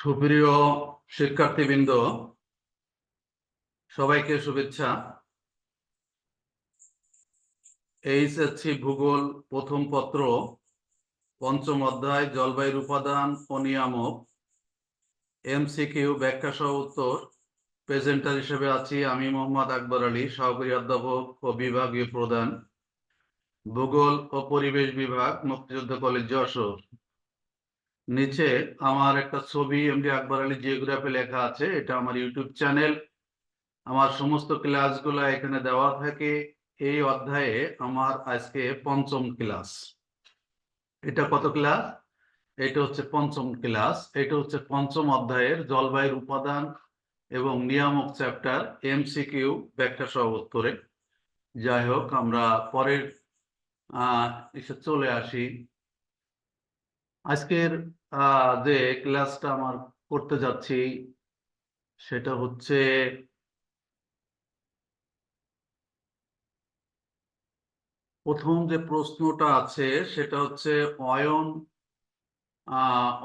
সুপ্রিয় শিক্ষার্থীবৃন্দ, সবাইকে শুভেচ্ছা। এইচএসসি ভূগোল প্রথম পত্র, পঞ্চম অধ্যায়, জলবায়ুর উপাদান ও নিয়ামক, এমসিকিউ, ব্যাখ্যা সহ উত্তর। প্রেজেন্টার হিসেবে আছি আমি মোহাম্মদ আকবর আলী, সহকারী অধ্যাপক ও বিভাগীয় প্রধান, ভূগোল ও পরিবেশ বিভাগ, মুক্তিযুদ্ধ কলেজ যশোর। নিচে আমার একটা ছবি, এমডি আকবর আলী জিওগ্রাফি লেখা আছে, এটা আমার ইউটিউব চ্যানেল আমার সমস্ত ক্লাসগুলো এখানে দেওয়া থাকে। এই অধ্যায়ে আমার আজকে পঞ্চম ক্লাস এটা কত ক্লাস এটা হচ্ছে পঞ্চম ক্লাস এটা হচ্ছে পঞ্চম অধ্যায়ের জলবায়ুর উপাদান এবং নিয়ামক চ্যাপ্টার এমসিকিউ ব্যাখ্যা সহ উত্তরে। যাই হোক, আমরা পরের এসে চলে আসি। আজকের যে ক্লাসটা আমার করতে যাচ্ছি, সেটা হচ্ছে প্রথম যে প্রশ্নটা আছে, সেটা হচ্ছে অয়ন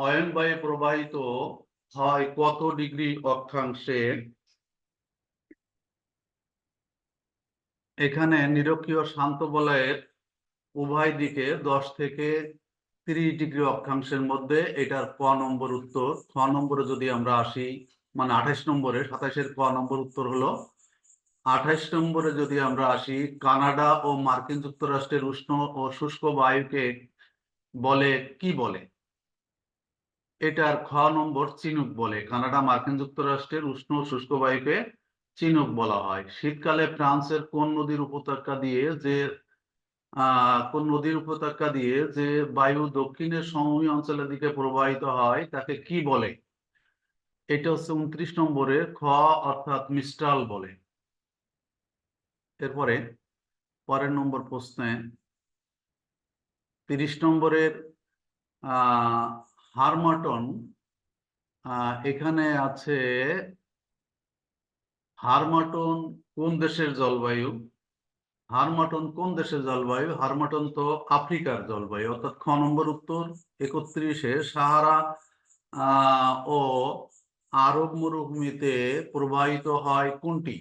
অয়ন বায়ু প্রবাহিত হয় কত ডিগ্রি অক্ষাংশে? এখানে নিরক্ষীয় শান্ত বলয়ের উভয় দিকে দশ থেকে তিরিশ ডিগ্রি অক্ষাংশের মধ্যে এটার ক নম্বর উত্তর। খ নম্বরে যদি আমরা আসি মানে আঠাশ নম্বরে, সাতাশের ক নম্বর উত্তর হলো। আঠাশ নম্বরে যদি আমরা আসি, কানাডা ও মার্কিন যুক্তরাষ্ট্রের উষ্ণ ও শুষ্ক বায়ুকে বলে, কি বলে? এটার খ নম্বর চিনুক বলে। কানাডা, মার্কিন যুক্তরাষ্ট্রের উষ্ণ ও শুষ্ক বায়ুকে চিনুক বলা হয়। শীতকালে ফ্রান্সের কোন নদীর উপত্যকা দিয়ে যে কোন নদীর উপত্যকা দিয়ে যে বায়ু দক্ষিণের সমভূমি অঞ্চলের দিকে প্রবাহিত হয়, তাকে কি বলে? এটা হচ্ছে উনত্রিশ নম্বরে খ অর্থাৎ মিস্ট্রাল বলে। এরপরে পরের নম্বর প্রশ্নে তিরিশ নম্বরের হারমাটন এখানে আছে হারমাটন কোন দেশের জলবায়ু? হারমাটন কোন দেশের জলবায়ু? হারমাটন তো আফ্রিকার জলবায়ু, অর্থাৎ খ নম্বর উত্তর, একত্রিশে সাহারা ও আরব মরুভূমিতে প্রবাহিত হয় কোনটি?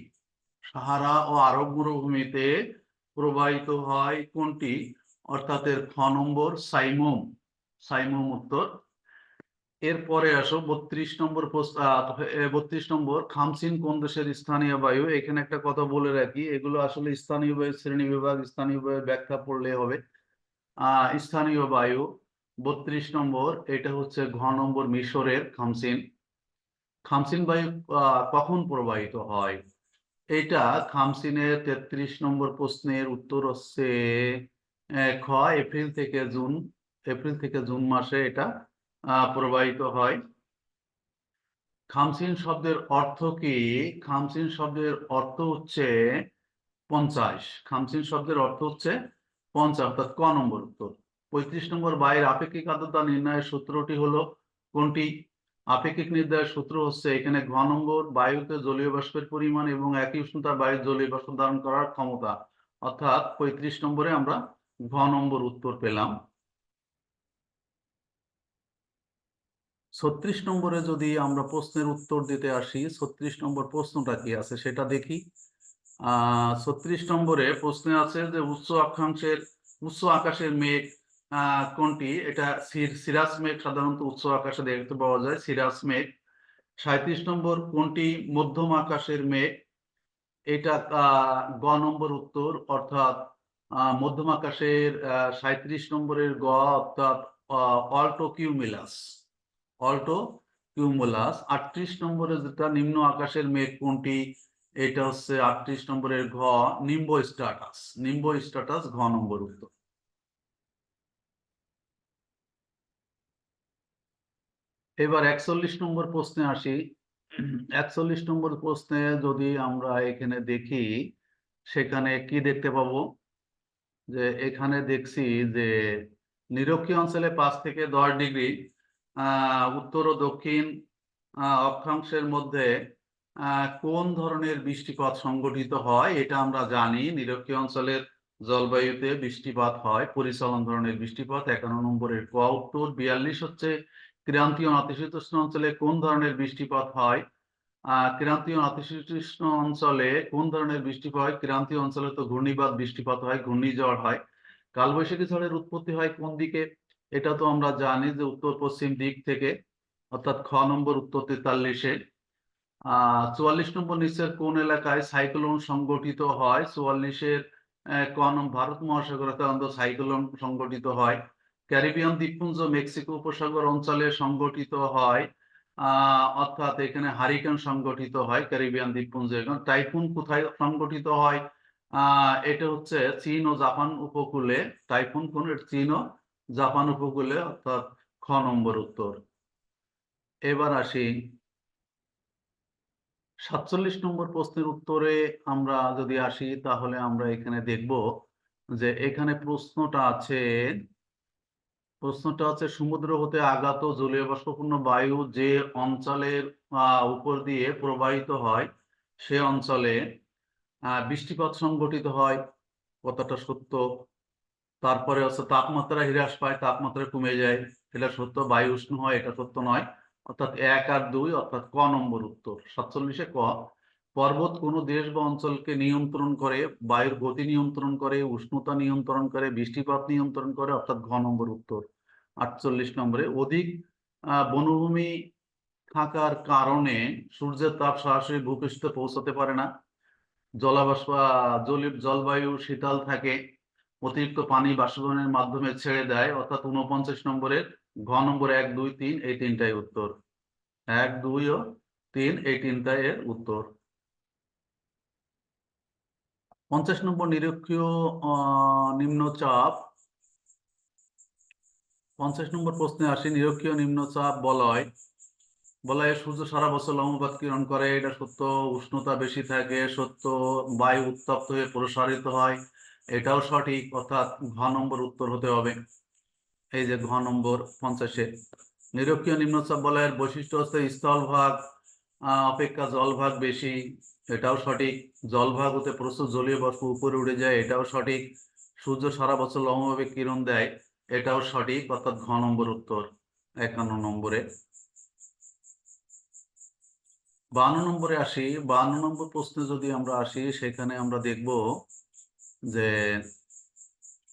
সাহারা ও আরব মরুভূমিতে প্রবাহিত হয় কোনটি? অর্থাৎ এর খ নম্বর সাইমুম সাইমুম উত্তর। এরপরে আসো, বত্রিশ নম্বর বত্রিশ নম্বর, খামসিন কোন দেশের স্থানীয় বায়ু? এখানে একটা কথা বলে রাখি, এগুলো আসলে স্থানীয় বায়ু, শ্রেণি বিভাগ, স্থানীয় বায়ু ব্যাখ্যা পড়লে হবে। স্থানীয় বায়ু, বত্রিশ নম্বর, এটা হচ্ছে ঘ নম্বর মিশরের খামসিন। খামসিন বায়ু কখন প্রবাহিত হয়? এটা খামসিনের তেত্রিশ নম্বর প্রশ্নের উত্তর হচ্ছে খ, এপ্রিল থেকে জুন, এপ্রিল থেকে জুন মাসে এটা প্রবাহিত হয়। খামসিন শব্দের অর্থ কি? খামসিন শব্দের অর্থ হচ্ছে পঞ্চাশ। খামসিন শব্দের অর্থ হচ্ছে পঞ্চাশ, অর্থাৎ ক নম্বর উত্তর। পঁয়ত্রিশ নম্বর বাইরের আপেক্ষিক আর্দ্রতা নির্ণয়ের সূত্রটি হলো কোনটি? আপেক্ষিক নির্ণয়ের সূত্র হচ্ছে এখানে ঘ নম্বর বায়ুতে জলীয় বাষ্পের পরিমাণ এবং একই উষ্ণতা বায়ুর জলীয় বাষ্প ধারণ করার ক্ষমতা। অর্থাৎ পঁয়ত্রিশ নম্বরে আমরা ঘ নম্বর উত্তর পেলাম। ছত্রিশ নম্বরে যদি আমরা প্রশ্নের উত্তর দিতে আসি, ছত্রিশ নম্বর প্রশ্নটা কি আছে সেটা দেখি। ছত্রিশ নম্বরে প্রশ্নে আছে যে উচ্চ অক্ষাংশের উচ্চ আকাশের মেঘ কোনটি? এটা সির- সিরাস মেঘ, সাধারণত উচ্চ আকাশে দেখতে পাওয়া যায় সিরাস মেঘ। সাঁত্রিশ নম্বর কোনটি? মধ্যম আকাশের মেঘ। এটা গ নম্বর উত্তর, অর্থাৎ মধ্যম আকাশের সাঁত্রিশ নম্বরের গ অর্থাৎ অল্টো কিউমিলাস অল্টো কিউমুলাস আটত্রিশ নম্বরে যেটা নিম্ন আকাশের মেঘ কোনটি? এটা হচ্ছে আটত্রিশ নম্বরের ঘ, নিম্ব স্ট্যাটাস। নিম্ব স্ট্যাটাস ঘ নম্বর উত্তর। এবার একচল্লিশ নম্বর প্রশ্নে আসি। একচল্লিশ নম্বর প্রশ্নে যদি আমরা এখানে দেখি, সেখানে কি দেখতে পাবো? যে এখানে দেখছি যে নিরক্ষীয় অঞ্চলে পাঁচ থেকে দশ ডিগ্রি উত্তর ও দক্ষিণ অক্ষাংশের মধ্যে কোন ধরনের বৃষ্টিপাত সংগঠিত হয় এটা আমরা জানি। নিরক্ষীয় অঞ্চলের জলবায়ুতে বৃষ্টিপাত হয়, পরিচালন ধরনের বৃষ্টিপাত, একান্ন নম্বরের ক উত্তর, বিয়াল্লিশ হচ্ছে ক্রান্তীয় নাতিশীতোষ্ণ অঞ্চলে কোন ধরনের বৃষ্টিপাত হয়? আহ, ক্রান্তীয় নাতিশীতোষ্ণ অঞ্চলে কোন ধরনের বৃষ্টিপাত হয়? ক্রান্তীয় অঞ্চলে তো ঘূর্ণিবাদ বৃষ্টিপাত হয়, ঘূর্ণিঝড় হয়। কালবৈশাখী ঝড়ের উৎপত্তি হয় কোন দিকে? এটা তো আমরা জানি যে উত্তর পশ্চিম দিক থেকে, অর্থাৎ খ নম্বর উত্তর তেতাল্লিশে, আহ, চুয়াল্লিশ নম্বর নিচের কোন এলাকায় সাইক্লোন সংগঠিত হয়? চুয়াল্লিশের ক নম্বর ভারত মহাসাগরে সাধারণত সাইক্লোন সংগঠিত হয়। ক্যারিবিয়ান দ্বীপপুঞ্জ, মেক্সিকো উপসাগর অঞ্চলে সংগঠিত হয়। আহ, অর্থাৎ এখানে হারিকেন সংগঠিত হয় ক্যারিবিয়ান দ্বীপপুঞ্জে এখন টাইফুন কোথায় সংগঠিত হয়? আহ, এটা হচ্ছে চীন ও জাপান উপকূলে। টাইফুন কোন? চীন ও জাপান উপকূলে অর্থাৎ খ নম্বর উত্তর। এবার আসি সাতচল্লিশ নম্বর প্রশ্নের উত্তরে আমরা যদি আসি, তাহলে আমরা এখানে দেখব যে এখানে প্রশ্নটা আছে, প্রশ্নটা হচ্ছে সমুদ্র হতে আগত জলীয় বাষ্পপূর্ণ বায়ু যে অঞ্চলের উপর দিয়ে প্রবাহিত হয়, সে অঞ্চলে বৃষ্টিপাত সংঘটিত হয়। কথাটা সত্য। তারপরে হচ্ছে তাপমাত্রা হ্রাস পায় তাপমাত্রা কমে যায়। এটা সত্য বায়ু উষ্ণ হয় এটা সত্য নয়। অর্থাৎ এক আর দুই অর্থাৎ ক নম্বর উত্তর সাতচল্লিশে ক। পর্বত কোনো দেশ বা অঞ্চলকে নিয়ন্ত্রণ করে বায়ুর গতি নিয়ন্ত্রণ করে উষ্ণতা নিয়ন্ত্রণ করে বৃষ্টিপাত নিয়ন্ত্রণ করে অর্থাৎ ঘ নম্বর উত্তর আটচল্লিশ নম্বরে। অধিক বনভূমি থাকার কারণে সূর্যের তাপ সরাসরি ভূপৃষ্ঠে পৌঁছাতে পারে না। জলাবাষ্প আহ, জলি- জলবায়ু শীতল থাকে। অতিরিক্ত পানি বাষ্পীভবনের মাধ্যমে ছেড়ে দেয়, অর্থাৎ উনপঞ্চাশ নম্বরের ঘ নম্বর এক, দুই, তিন, এই তিনটাই উত্তর। এক, দুই ও তিন, এই তিনটাই এর উত্তর। পঞ্চাশ নম্বর নিরক্ষীয় নিম্নচাপ। পঞ্চাশ নম্বর প্রশ্নে আসি, নিরক্ষীয় নিম্নচাপ বলয়। বলয় সূর্য সারা বছর লম্বপাত কিরণ করে, এটা সত্য, উষ্ণতা বেশি থাকে, সত্য, বায়ু উত্তপ্ত হয়ে প্রসারিত হয়। এটাও সঠিক, অর্থাৎ ঘ নম্বর উত্তর হতে হবে। এই যে ঘ নম্বর পঞ্চাশে, নিরক্ষীয় নিম্নচাপ বলয়ের বৈশিষ্ট্য হচ্ছে স্থলভাগ অপেক্ষা জলভাগ বেশি, এটাও সঠিক। জলভাগ হতে প্রচুর জলীয় বাষ্প উপরে উঠে যায়, এটাও সঠিক। সূর্য সারা বছর লম্বভাবে কিরণ দেয়, এটাও সঠিক, অর্থাৎ ঘ নম্বর উত্তর, একান্ন নম্বরে। বান্ন নম্বরে আসি, বান্ন নম্বর প্রশ্নে যদি আমরা আসি, সেখানে আমরা দেখব যে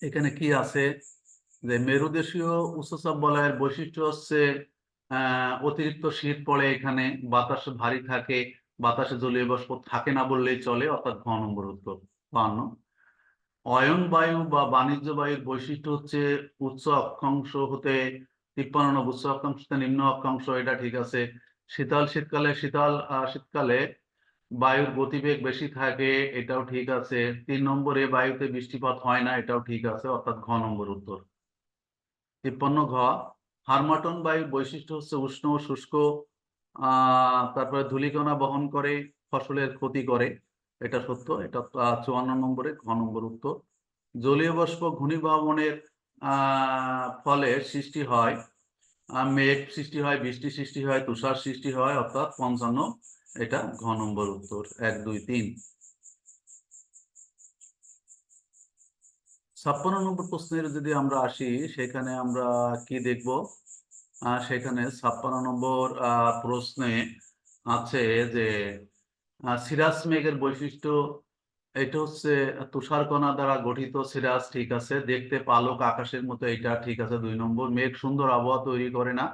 এখানে কি আছে? যে মেরুদেশীয় উচ্চচাপ বলয়ের বৈশিষ্ট্য হচ্ছে অতিরিক্ত শীত পড়ে এখানে বাতাস ভারী থাকে বাতাসে জলীয় বাষ্প থাকে না বললেই চলে অর্থাৎ ঘ নম্বর উত্তর অয়ন বায়ু বা বাণিজ্য বায়ুর বৈশিষ্ট্য হচ্ছে উচ্চ অক্ষাংশ হতে তিপ্পান্ন উচ্চ অক্ষাংশ নিম্ন অক্ষাংশ এটা ঠিক আছে। শীতল শীতকালে শীতল আহ, শীতকালে বায়ুর গতিবেগ বেশি থাকে, এটাও ঠিক আছে। তিন নম্বরে বায়ুতে বৃষ্টিপাত হয় না, এটাও ঠিক আছে, অর্থাৎ ঘ নম্বর উত্তর। তিপ্পান্ন ঘ, হারমাটন বায়ুর বৈশিষ্ট্য হচ্ছে উষ্ণ শুষ্ক তারপরে ধূলিকণা বহন করে, ফসলের ক্ষতি করে, এটা সত্য, এটা চুয়ান্ন নম্বরে ঘ নম্বর উত্তর। জলীয় বাষ্প ঘূর্ণিবহনের আহ ফলে সৃষ্টি হয় মেঘ সৃষ্টি হয়, বৃষ্টি সৃষ্টি হয়, তুষার সৃষ্টি হয়, অর্থাৎ পঞ্চান্ন এটা ঘ নম্বর উত্তর, এক, দুই, তিন। ছাপ্পান্ন নম্বর প্রশ্নের যদি আমরা আসি, সেখানে আমরা কি দেখব? সেখানে ছাপ্পান্ন নম্বর প্রশ্নে আছে যে সিরাজ মেঘের বৈশিষ্ট্য, এটা হচ্ছে তুষারকণা দ্বারা গঠিত সিরাজ, ঠিক আছে? দেখতে পালক আকাশের মতো এটা ঠিক আছে, দুই নম্বর। মেঘ সুন্দর আবহাওয়া তৈরি করে না,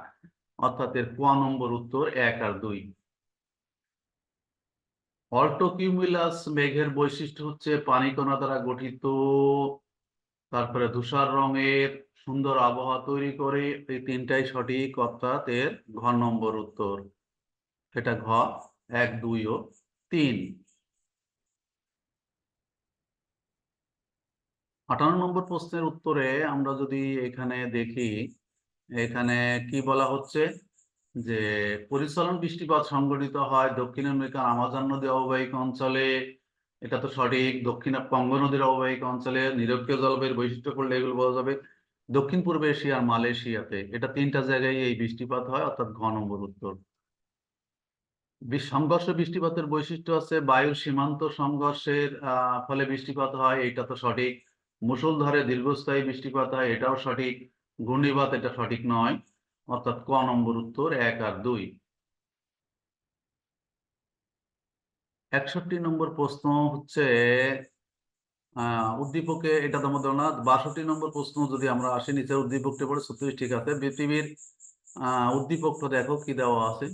অর্থাৎ এর কোয়া নম্বর উত্তর, এক আর দুই। অল্টোকিউমিলাস মেঘের বৈশিষ্ট্য হচ্ছে পানিকণা দ্বারা গঠিত। তারপরে ধূসর রঙের সুন্দর আবহাওয়া তৈরি করে এই তিনটাই সঠিক, অর্থাৎ এর ঘ নম্বর উত্তর। এটা ঘ, এক, দুই ও তিন। আটান্ন নম্বর প্রশ্নের উত্তরে আমরা যদি এখানে দেখি, এখানে কি বলা হচ্ছে? যে পরিচলন বৃষ্টিপাত সংঘটিত হয় দক্ষিণ আমেরিকার আমাজন নদী অববাহিক অঞ্চলে। এটা তো সঠিক। দক্ষিণ কঙ্গো নদীর অববাহিক অঞ্চলে নিরক্ষীয় জলবায়ুর বৈশিষ্ট্য করলে এগুলো বলা যাবে। দক্ষিণ পূর্ব এশিয়া মালয়েশিয়াতে এটা তিনটা জায়গায় এই বৃষ্টিপাত হয়, অর্থাৎ ঘন উত্তর সংঘর্ষ বৃষ্টিপাতের বৈশিষ্ট্য আছে, বায়ুর সীমান্ত সংঘর্ষের ফলে বৃষ্টিপাত হয় এটা তো সঠিক। মুষলধারে দীর্ঘস্থায়ী বৃষ্টিপাত হয়, এটাও সঠিক। ঘূর্ণিপাত এটা সঠিক নয়। অর্থাৎ ক নম্বর উত্তর এক আর দুই। একষট্টি নম্বর প্রশ্ন হচ্ছে উদ্দীপকে এটা তো আমাদের না, বাষট্টি নম্বর প্রশ্ন যদি আমরা আসি নিচে উদ্দীপকটি পড়ে সত্যি ঠিক আছে। পৃথিবীর উদ্দীপকটা দেখো কি দেওয়া আছে।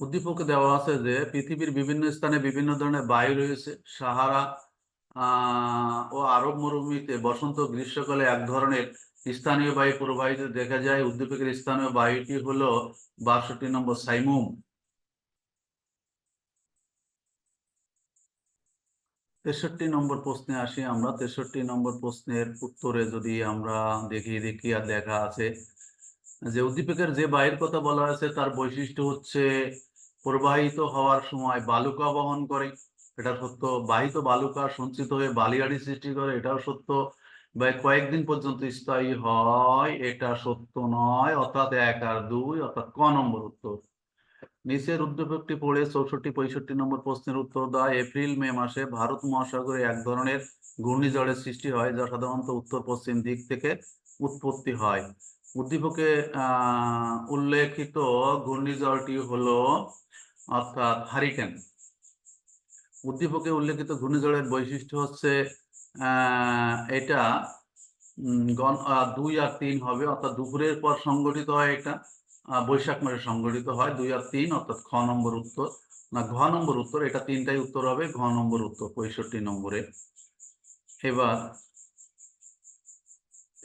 উদ্দীপকে দেওয়া আছে যে, পৃথিবীর বিভিন্ন স্থানে বিভিন্ন ধরনের বায়ু রয়েছে, সাহারা ও আরব মরুভূমিতে বসন্ত গ্রীষ্মকালে এক ধরনের স্থানীয় বায়ু প্রবাহিত দেখা যায়। উদ্দীপকের স্থানীয় বায়ুটি হলো বাষট্টি নম্বর সাইমুম। তেষট্টি নম্বর প্রশ্নে আসি আমরা। তেষট্টি নম্বর প্রশ্নের উত্তরে যদি আমরা দেখি দেখি আর দেখা আছে যে উদ্দীপকের যে বায়ুর কথা বলা আছে, তার বৈশিষ্ট্য হচ্ছে প্রবাহিত হওয়ার সময় বালুকা বহন করে। এটা সত্য। বাহিত বালুকা সঞ্চিত হয়ে বালিয়াড়ি সৃষ্টি করে, এটাও সত্য। বা কয়েকদিন পর্যন্ত স্থায়ী হয়, এটা সত্য নয়, অর্থাৎ এক আর দুই, অর্থাৎ ক নম্বর উত্তর। নিচের উদ্দীপকটি পড়ে চৌষট্টি, পঁয়ষট্টি নম্বর প্রশ্নের উত্তর দেয়, এপ্রিল, মে মাসে ভারত মহাসাগরে এক ধরনের ঘূর্ণিঝড়ের সৃষ্টি হয়, যা সাধারণত উত্তর, পশ্চিম দিক থেকে উৎপত্তি হয়। উদ্দীপকে উল্লেখিত ঘূর্ণিঝড়টি হলো, অর্থাৎ হারিকেন। উদ্দীপকে উল্লেখিত ঘূর্ণিঝড়ের বৈশিষ্ট্য হচ্ছে এটা গণ দুই আর তিন হবে, অর্থাৎ দুপুরের পর সংগঠিত হয় এটা বৈশাখ মাসে সংগঠিত হয়, দুই আর তিন, অর্থাৎ খ নম্বর উত্তর। না, ঘ নম্বর উত্তর, এটা তিনটাই উত্তর হবে, ঘ নম্বর উত্তর, পঁয়ষট্টি নম্বরে। এবার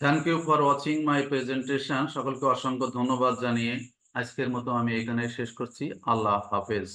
thank you for watching my presentation সকলকে অসংখ্য ধন্যবাদ জানিয়ে আজকের মতো আমি এখানে শেষ করছি, আল্লাহ হাফেজ।